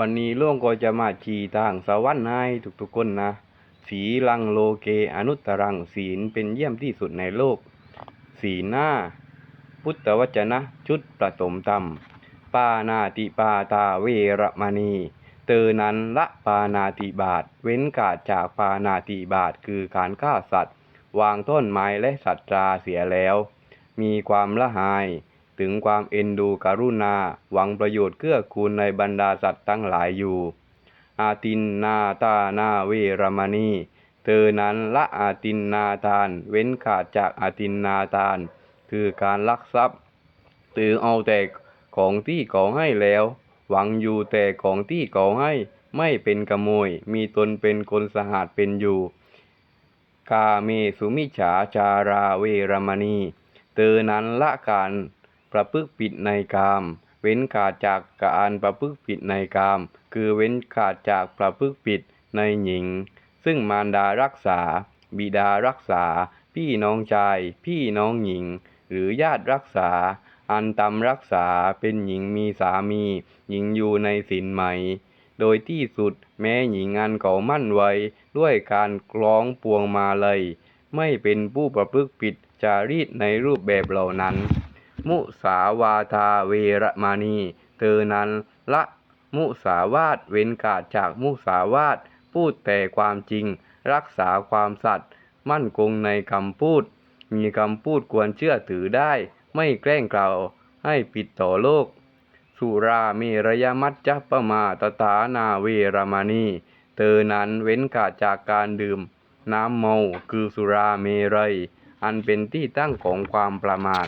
วันนี้ล่วงก็จะมาชี้ทางสวรรค์ให้ทุกๆคนนะ สีลังโลเกอนุตรังศีลเป็นเยี่ยมที่สุดในโลก สีหน้า พุทธวจนะ ชุดประถมธรรม ปานาติปาตาเวรมณี เตอนั้นละปานาติบาตเว้นกาดจากปานาติบาตคือการฆ่าสัตว์ วางต้นไม้และสัตว์ราเสียแล้ว มีความละหาย ถึงความเอ็นดูกรุณา หวังประโยชน์เกื้อกูลในบรรดาสัตว์ทั้งหลายอยู่ อาตินนาตานาเวรมณี เธอนั้นละอาตินนาทาน เว้นขาดจากอาตินนาทาน คือการลักทรัพย์ตือเอาแต่ของที่เขาให้แล้ว หวังอยู่แต่ของที่เขาให้ไม่เป็นขโมย มีตนเป็นคนสหัสเป็นอยู่ กาเมสุมิจฉาจาราเวรมณี เธอนั้นละการ ประพฤติผิดในกาม เว้นขาดจากการประพฤติผิดในกาม คือเว้นขาดจากประพฤติผิดในหญิง ซึ่งมารดารักษา บิดารักษา พี่น้องชาย พี่น้องหญิง หรือญาติรักษา อันตำรักษาเป็นหญิงมีสามี หญิงอยู่ในศีลไหมโดยที่สุดแม้หญิงอันเขามั่นไว้ ด้วยการคล้องปวงมาเลย ไม่เป็นผู้ประพฤติผิดจารีตในรูปแบบเหล่านั้น มุสาวาทาเวรมานี เธอนั้นละมุสาวาทเว้นขาดจากมุสาวาทพูดแต่ความจริง รักษาความสัตย์มั่นคงในคำพูด มีคำพูดควรเชื่อถือได้ ไม่แกล้งกล่าวให้ผิดต่อโลก สุราเมรยมัจจปมาตถานาเวรมาณีเธอนั้นเว้นขาดจากการดื่ม น้ำเมาคือสุราเมรัยอันเป็นที่ตั้งของความประมาท